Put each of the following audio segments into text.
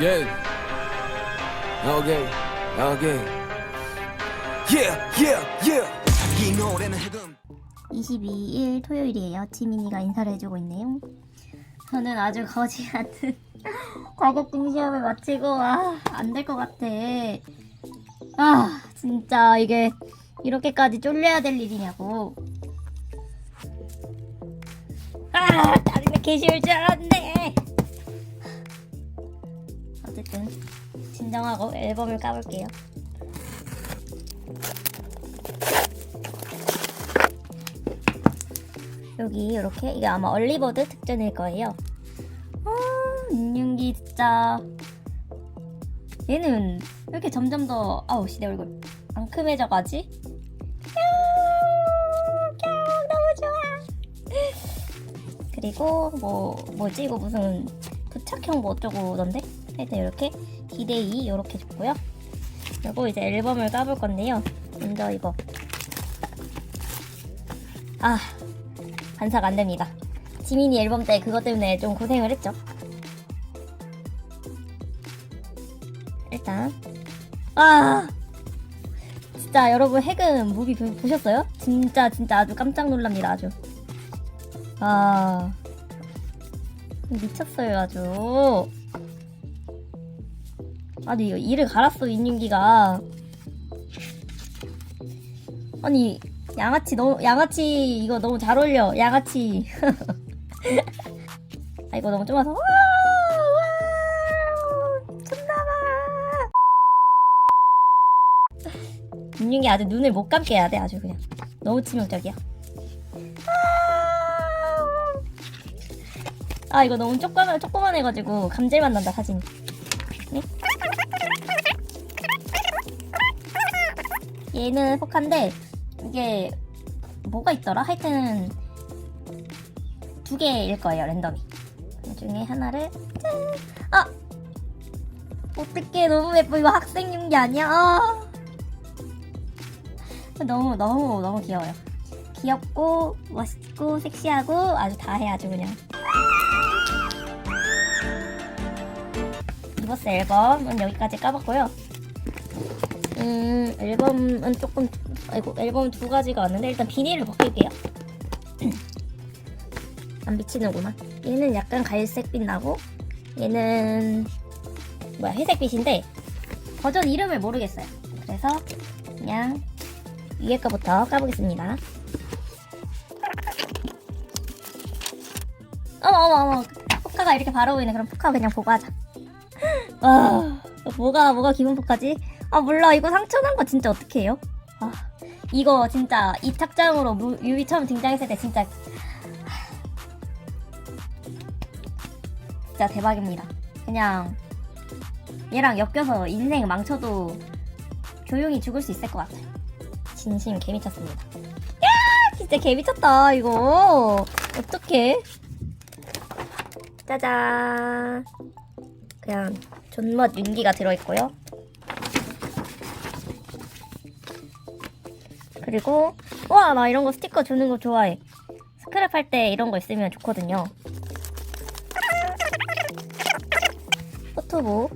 Yeah. Okay. Okay. Yeah, yeah, yeah. 이 노래는 해금. 22일 토요일이에요. 지민이가 인사를 해주고 있네요. 저는 아주 거지 같은 자격증 시험을 마치고 아, 안 될 것 같아. 아, 진짜 이게 이렇게까지 쫄려야 될 일이냐고. 아, 다른 게 개쉬울 줄 알았네. 어쨌든 진정하고 앨범을 까볼게요. 여기 이렇게 이게 아마 얼리버드 특전일 거예요. 아, 인윤기 진짜 얘는 왜 이렇게 점점 더 아우 씨내 얼굴 앙큼해져 가지? 너무 좋아. 그리고 뭐 뭐지 이거 무슨 부착형 뭐 어쩌고던데? 하여튼 이렇게 디데이 이렇게 줬고요. 그리고 이제 앨범을 까볼 건데요. 먼저 이거 아 반삭 안 됩니다. 지민이 앨범 때 그것 때문에 좀 고생을 했죠. 일단 아 진짜 여러분 해금 무비 보- 보셨어요? 진짜 진짜 아주 깜짝 놀랍니다 아주 아 미쳤어요 아주 아니 이를 갈았어 인윤기가. 아니 양아치 너무 양아치 이거 너무 잘 어울려 양아치. 아 이거 너무 좁아서. 존나봐. 인윤이 아주 눈을 못 감게 해야 돼 아주 그냥. 너무 치명적이야. 아 이거 너무 조그만 조그만 해가지고 감질만 난다 사진 얘는 포카인데 이게 뭐가 있더라? 하여튼 두 개일 거예요 랜덤이 그 중에 하나를 짠! 아! 어떡해 너무 예뻐 이거 학생용 게 아니야 아! 너무 너무 너무 귀여워요 귀엽고 멋있고 섹시하고 아주 다해 아주 그냥 리버스 앨범은 여기까지 까봤고요 음 앨범은 조금 아이고 앨범 두 가지가 왔는데 일단 비닐을 벗길게요. 안 비치는구나. 얘는 약간 갈색빛 나고 얘는 뭐야 회색빛인데 버전 이름을 모르겠어요. 그래서 그냥 위에 거부터 까보겠습니다. 어머 어머 어머. 포카가 이렇게 바로 보이네. 그럼 포카 그냥 보고 하자. 아 뭐가 뭐가 기분 포카지 아 몰라 이거 상처난 거 진짜 어떻게 해요 아 이거 진짜 이 착장으로 무, 뮤비 처음 등장했을 때 진짜 진짜 대박입니다. 그냥 얘랑 엮여서 인생 망쳐도 조용히 죽을 수 있을 것 같아요. 진심 개미쳤습니다. 야 진짜 개미쳤다 이거 어떡해 짜잔 그냥 존맛 윤기가 들어있고요. 그리고 와 나 이런 거 스티커 주는 거 좋아해. 스크랩 할 때 이런 거 있으면 좋거든요. 포토북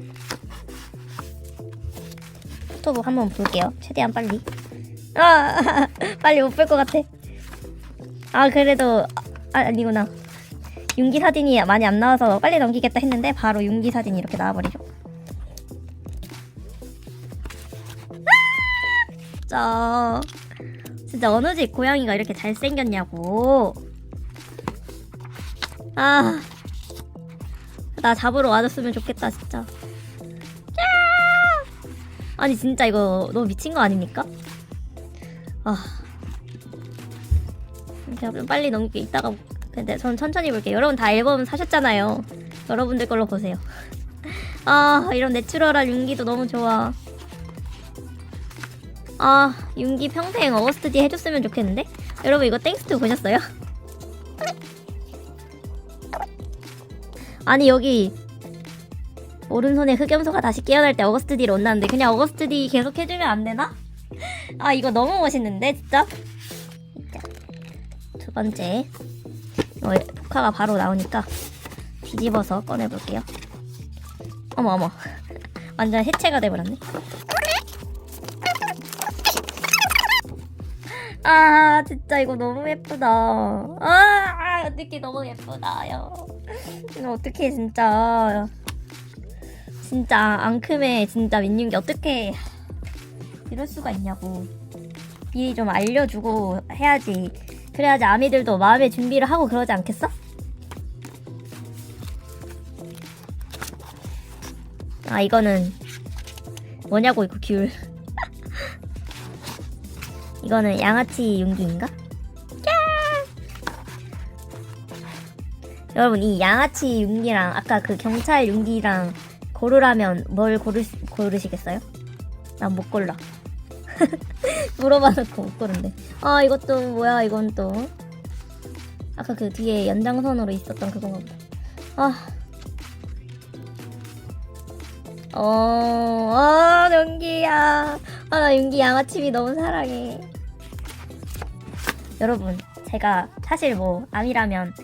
포토북 한번 볼게요. 최대한 빨리. 아 빨리 못 볼 것 같아. 아 그래도 아, 아니구나. 윤기 사진이 많이 안 나와서 빨리 넘기겠다 했는데 바로 윤기 사진이 이렇게 나와버리죠. 진짜 진짜 어느 집 고양이가 이렇게 잘생겼냐고. 아, 나 잡으러 와줬으면 좋겠다, 진짜. 야! 아니, 진짜 이거 너무 미친 거 아닙니까? 아. 제가 좀 빨리 넘게 이따가. 근데 전 천천히 볼게요. 여러분 다 앨범 사셨잖아요. 여러분들 걸로 보세요. 아, 이런 내추럴한 윤기도 너무 좋아. 아 윤기 평생 어거스트 D 해줬으면 좋겠는데? 여러분 이거 땡스트 보셨어요? 아니 여기 오른손에 흑염소가 다시 깨어날 때 어거스트 D를 온다는데 그냥 어거스트 D 계속 해주면 안 되나? 아 이거 너무 멋있는데 진짜? 자, 두 번째. 어, 포카가 바로 나오니까 뒤집어서 꺼내볼게요. 어머 어머. 완전 해체가 돼버렸네 아 진짜 이거 너무 예쁘다. 아 어떻게 너무 예쁘다요. 이거 어떻게 진짜. 진짜 앙큼의 진짜 민윤기 어떻게 이럴 수가 있냐고. 미리 좀 알려주고 해야지. 그래야지 아미들도 마음의 준비를 하고 그러지 않겠어? 아 이거는 뭐냐고 이거 귤 이거는 양아치 윤기인가? 여러분 이 양아치 윤기랑 아까 그 경찰 윤기랑 고르라면 뭘 고르, 고르시겠어요? 난 못 골라 물어봐놓고 못 고른대 아 이것도 뭐야 이건 또 아까 그 뒤에 연장선으로 있었던 그건가 보다 아 어, 아, 윤기야. 아, 나 윤기 양아치비 너무 사랑해. 여러분, 제가 사실 뭐, 암이라면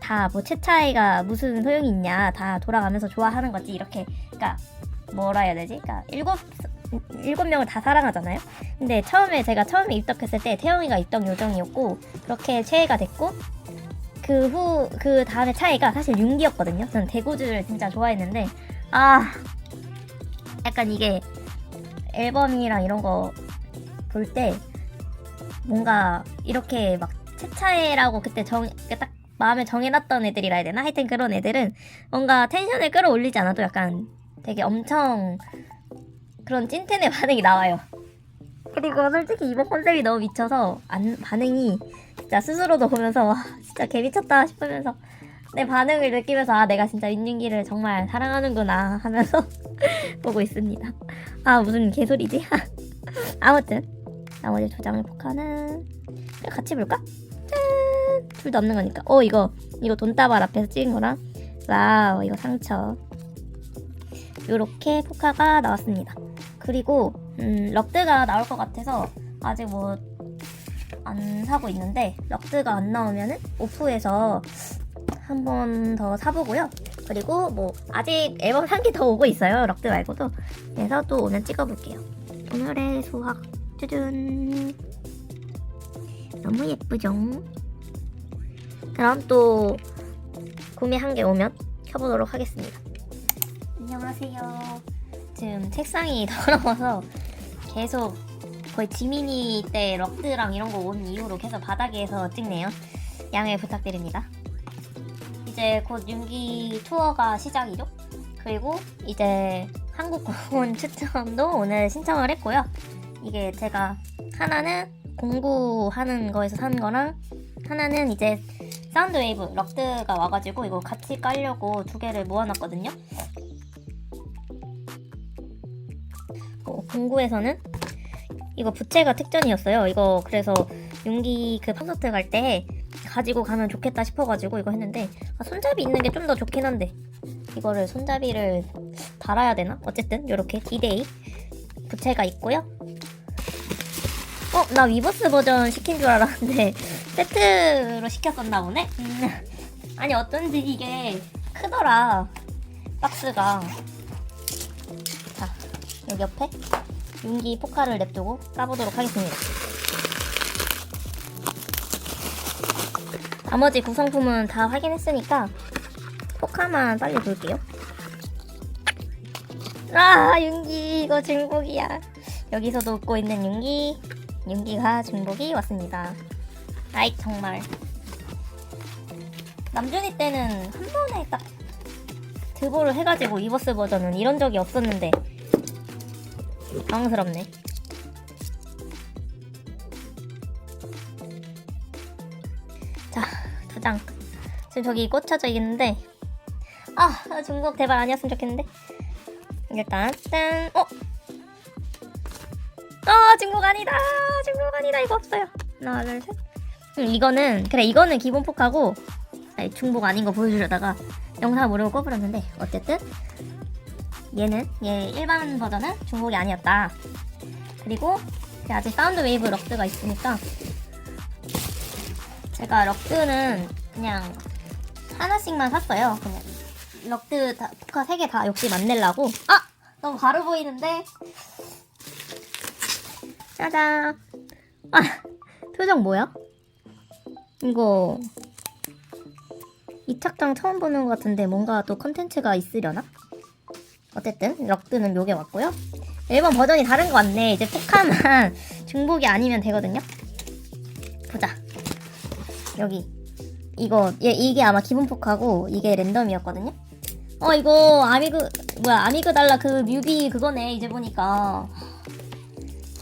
다 뭐, 채차이가 무슨 소용이 있냐. 다 돌아가면서 좋아하는 거지. 이렇게, 그니까, 뭐라 해야 되지? 그니까, 일곱, 일곱 명을 다 사랑하잖아요? 근데 처음에, 제가 처음에 입덕했을 때 태영이가 입덕 요정이었고, 그렇게 최애가 됐고, 그 후, 그 다음에 차이가 사실 윤기였거든요. 저는 대구주를 진짜 좋아했는데, 아, 약간 이게 앨범이랑 이런 거 볼 때 뭔가 이렇게 막 채차애라고 그때 정, 이렇게 딱 마음에 정해놨던 애들이라 해야 되나? 하여튼 그런 애들은 뭔가 텐션을 끌어올리지 않아도 약간 되게 엄청 그런 찐텐의 반응이 나와요. 그리고 솔직히 이번 컨셉이 너무 미쳐서 안, 반응이 진짜 스스로도 보면서 와 진짜 개미쳤다 싶으면서 내 반응을 느끼면서 아 내가 진짜 윤윤기를 정말 사랑하는구나 하면서 보고 있습니다. 아 무슨 개소리지? 아무튼 나머지 두 장의 포카는 같이 볼까? 짠! 둘다 없는 거니까. 어 이거 이거 돈다발 앞에서 찍은 거랑 와우 이거 상처. 요렇게 포카가 나왔습니다. 그리고 음, 럭드가 나올 것 같아서 아직 뭐 안 사고 있는데 럭드가 안 나오면은 오프에서 한 번 더 사보고요. 그리고 뭐 아직 앨범 한 개 더 오고 있어요. 럭드 말고도. 그래서 또 오면 찍어볼게요. 오늘의 수학 짜잔. 너무 예쁘죠? 그럼 또 구매 한개 오면 켜보도록 하겠습니다. 안녕하세요. 지금 책상이 더러워서 계속 거의 지민이 때 럭드랑 이런 거 온 이후로 계속 바닥에서 찍네요. 양해 부탁드립니다. 이제 곧 윤기 투어가 시작이죠. 그리고 이제 한국 공원 추천도 오늘 신청을 했고요. 이게 제가 하나는 공부하는 거에서 산 거랑 하나는 이제 사운드 웨이브 럭드가 와가지고 이거 같이 깔려고 두 개를 모아놨거든요. 어, 공구에서는 이거 부채가 특전이었어요. 이거 그래서 윤기 그 콘서트 갈 때 가지고 가면 좋겠다 싶어가지고 이거 했는데 아, 손잡이 있는 게 좀 더 좋긴 한데 이거를 손잡이를 달아야 되나? 어쨌든 이렇게 디데이 부채가 있고요. 어, 나 위버스 버전 시킨 줄 알았는데 세트로 시켰었나 보네. 음. 아니 어쩐지 이게 크더라 박스가. 자 여기 옆에 윤기 포카를 냅두고 까보도록 하겠습니다. 나머지 구성품은 다 확인했으니까 포카만 빨리 볼게요. 아 윤기 이거 중복이야. 여기서도 웃고 있는 윤기 윤기가 중복이 왔습니다. 아이 정말 남준이 때는 한 번에 딱 드보를 해가지고 이버스 버전은 이런 적이 없었는데 당황스럽네. 자, 두 장. 지금 저기 꽂혀져 있는데, 아, 나 중국 대박 아니었으면 좋겠는데. 일단, 짠, 어? 아, 중국 아니다. 중국 아니다. 이거 없어요. 하나, 둘, 셋. 음, 이거는, 그래, 이거는 기본 폭하고, 아니, 중복 아닌 거 보여주려다가 영상 모르고 꺼버렸는데, 어쨌든, 얘는 얘 일반 버전은 중복이 아니었다. 그리고 아직 사운드 웨이브 럭드가 있으니까 제가 럭드는 그냥 하나씩만 샀어요. 그냥 럭드 다, 포카 3개 다 역시 만내려고. 아! 너무 바로 보이는데? 짜잔. 아, 표정 뭐야? 이거 이 착장 처음 보는 것 같은데 뭔가 또 컨텐츠가 있으려나? 어쨌든 럭드는 요게 왔고요. 앨범 버전이 다른 거 같네. 이제 포카만 중복이 아니면 되거든요. 보자. 여기 이거 얘 이게 아마 기본 포카고 이게 랜덤이었거든요. 어 이거 아미그 뭐야 아미그 달라 그 뮤비 그거네 이제 보니까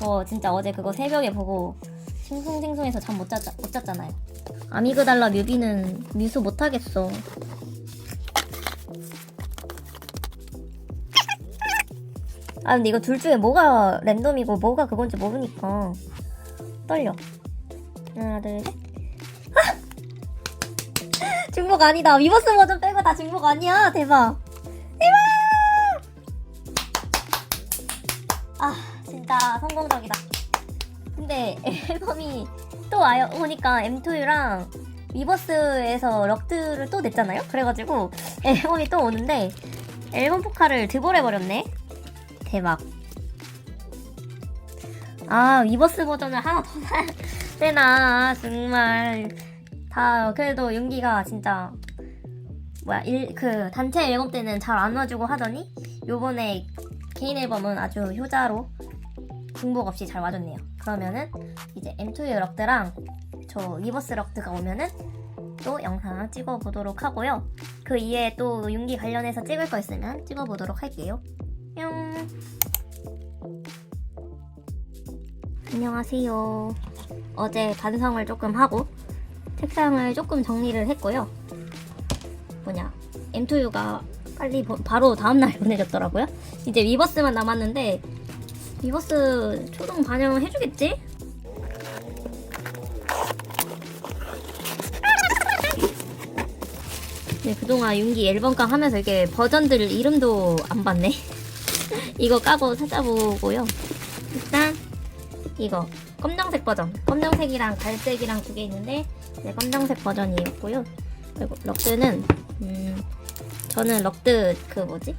저 진짜 어제 그거 새벽에 보고 싱숭생숭해서 잠 못 잤, 못 잤잖아요. 아미그 달라 뮤비는 미수 못 하겠어. 아 근데 이거 둘 중에 뭐가 랜덤이고 뭐가 그건지 모르니까 떨려. 하나 둘 셋. 아! 중복 아니다. 위버스 버전 빼고 다 중복 아니야. 대박. 대박. 진짜 성공적이다. 근데 앨범이 또 와요 오니까 M2랑 위버스에서 럭드를 또 냈잖아요. 그래가지고 앨범이 또 오는데 앨범 포카를 드볼해 버렸네. 대박. 아 위버스 버전을 하나 더 사야 되나 정말 다 그래도 윤기가 진짜 뭐야 일, 그 단체 앨범 때는 잘 안 와주고 하더니 요번에 개인 앨범은 아주 효자로 중복 없이 잘 와줬네요. 그러면은 이제 M2의 럭드랑 저 위버스 럭드가 오면은 또 영상 찍어보도록 하고요. 그 이외에 또 윤기 관련해서 찍을 거 있으면 찍어보도록 할게요. 뿅. 안녕하세요. 어제 반성을 조금 하고 책상을 조금 정리를 했고요. 뭐냐 M2U가 빨리 보- 바로 다음날 보내줬더라고요. 이제 위버스만 남았는데 위버스 초동 반영 해주겠지? 네, 그동안 윤기 앨범깡 하면서 이게 버전들 이름도 안 봤네. 이거 까고 찾아보고요. 일단 이거 검정색 버전 검정색이랑 갈색이랑 두 개 있는데 네, 검정색 버전이었고요 그리고 럭드는 음 저는 럭드 그 뭐지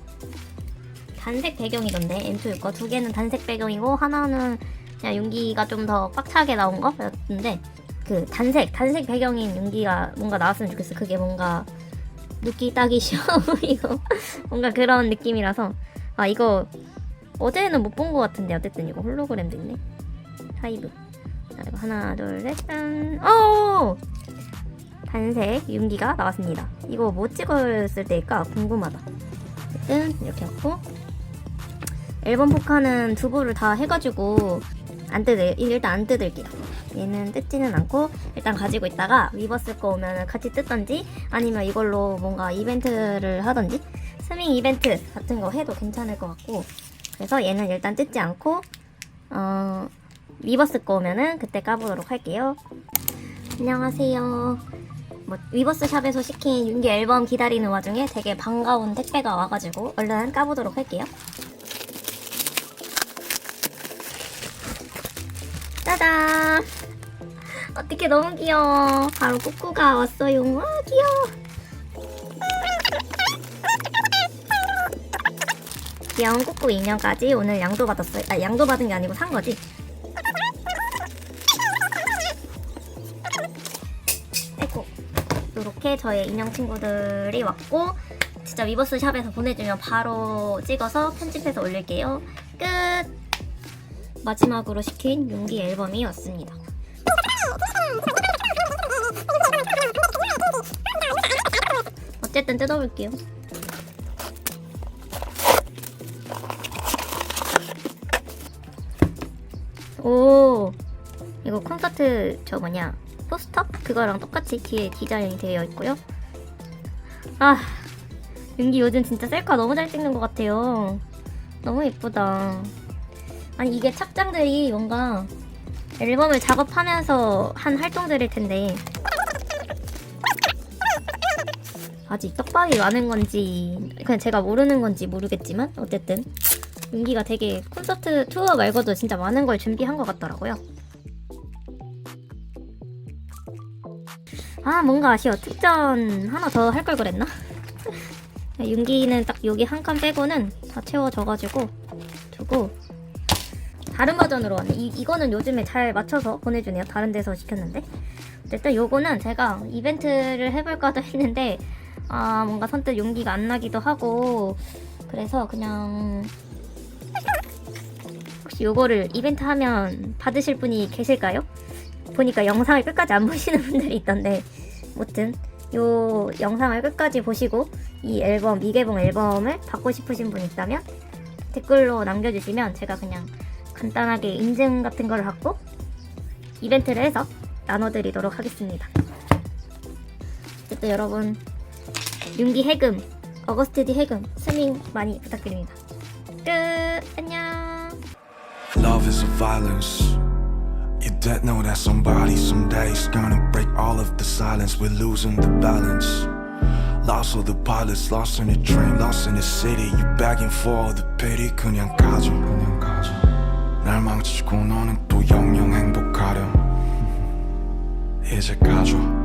단색 배경이던데 M2 거두 개는 단색 배경이고 하나는 그냥 윤기가 좀 더 빡차게 나온 거였는데 그 단색 단색 배경인 윤기가 뭔가 나왔으면 좋겠어 그게 뭔가 눕기 따기 쉬워 보이고 뭔가 그런 느낌이라서 아 이거 어제는 못 본 것 같은데 어쨌든 이거 홀로그램도 있네 하이브. 자, 이거 하나, 둘, 셋, 짠. 오! 단색 윤기가 나왔습니다. 이거 뭐 찍었을 때일까 궁금하다. 어쨌든 이렇게 넣고 앨범 포카는 두 부를 다 해가지고 안 뜯을 일단 안 뜯을게요. 얘는 뜯지는 않고 일단 가지고 있다가 위버스 거 오면 같이 뜯던지 아니면 이걸로 뭔가 이벤트를 하던지 스밍 이벤트 같은 거 해도 괜찮을 것 같고 그래서 얘는 일단 뜯지 않고 어 위버스 거 오면은 그때 까보도록 할게요. 안녕하세요. 뭐 위버스 샵에서 시킨 윤기 앨범 기다리는 와중에 되게 반가운 택배가 와가지고 얼른 까보도록 할게요. 어떻게 너무 귀여워. 바로 꾸꾸가 왔어요. 와 귀여워. 귀여운 꾸꾸 인형까지 오늘 양도 받았어요. 아 양도 받은 게 아니고 산 거지. 아이고 이렇게 저의 인형 친구들이 왔고 진짜 위버스 샵에서 보내주면 바로 찍어서 편집해서 올릴게요. 끝. 마지막으로 시킨 용기 앨범이 왔습니다. 어쨌든 뜯어볼게요. 오 이거 콘서트 저 뭐냐 포스터 그거랑 똑같이 뒤에 디자인이 되어 있고요. 아 윤기 요즘 진짜 셀카 너무 잘 찍는 것 같아요. 너무 예쁘다. 아니 이게 착장들이 뭔가 앨범을 작업하면서 한 활동들일 텐데 아직 떡밥이 많은 건지 그냥 제가 모르는 건지 모르겠지만 어쨌든 윤기가 되게 콘서트 투어 말고도 진짜 많은 걸 준비한 것 같더라고요. 아 뭔가 아쉬워 특전 하나 더 할 걸 그랬나? 윤기는 딱 여기 한 칸 빼고는 다 채워져가지고 두고 다른 버전으로 왔네. 이, 이거는 요즘에 잘 맞춰서 보내주네요. 다른 데서 시켰는데. 일단 요거는 제가 이벤트를 해볼까도 했는데 아 뭔가 선뜻 용기가 안 나기도 하고 그래서 그냥 혹시 요거를 이벤트 하면 받으실 분이 계실까요? 보니까 영상을 끝까지 안 보시는 분들이 있던데 무튼 요 영상을 끝까지 보시고 이 앨범 미개봉 앨범을 받고 싶으신 분 있다면 댓글로 남겨주시면 제가 그냥 간단하게 인증 같은 걸 받고 이벤트를 해서 나눠드리도록 하겠습니다. 어쨌든 여러분 윤기 해금, 어거스트 디 해금 스밍 많이 부탁드립니다. 끝 안녕. Love is a violence. You don't know that somebody someday's gonna break all of the silence. We're losing the balance. Lost all the pilots, lost in the train, lost in the city. You begging for the pity. 그냥 가져, 그냥 가져. 날 망치고 너는 또 영영 행복하렴. 이제 가져.